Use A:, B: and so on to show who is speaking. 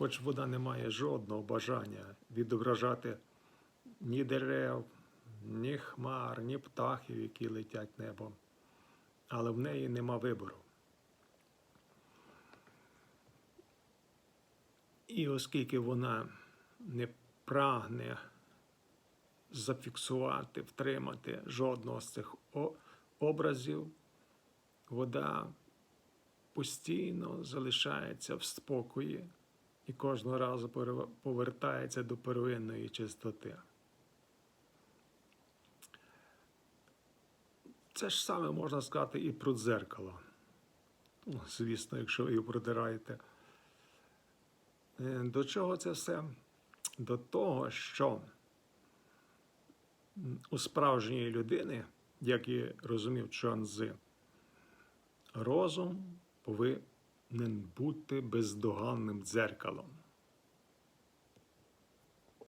A: хоч вона не має жодного бажання відображати ні дерев, ні хмар, ні птахів, які летять небом, але в неї нема вибору. І оскільки вона не прагне зафіксувати, втримати жодного з цих образів, вода постійно залишається в спокої і кожного разу повертається до первинної чистоти. Це ж саме можна сказати і про дзеркало. Ну, звісно, якщо ви його продираєте. Е, До чого це все? До того, що у справжньої людини, як і розумів Чуанзи, розум повинен бути бездоганним дзеркалом.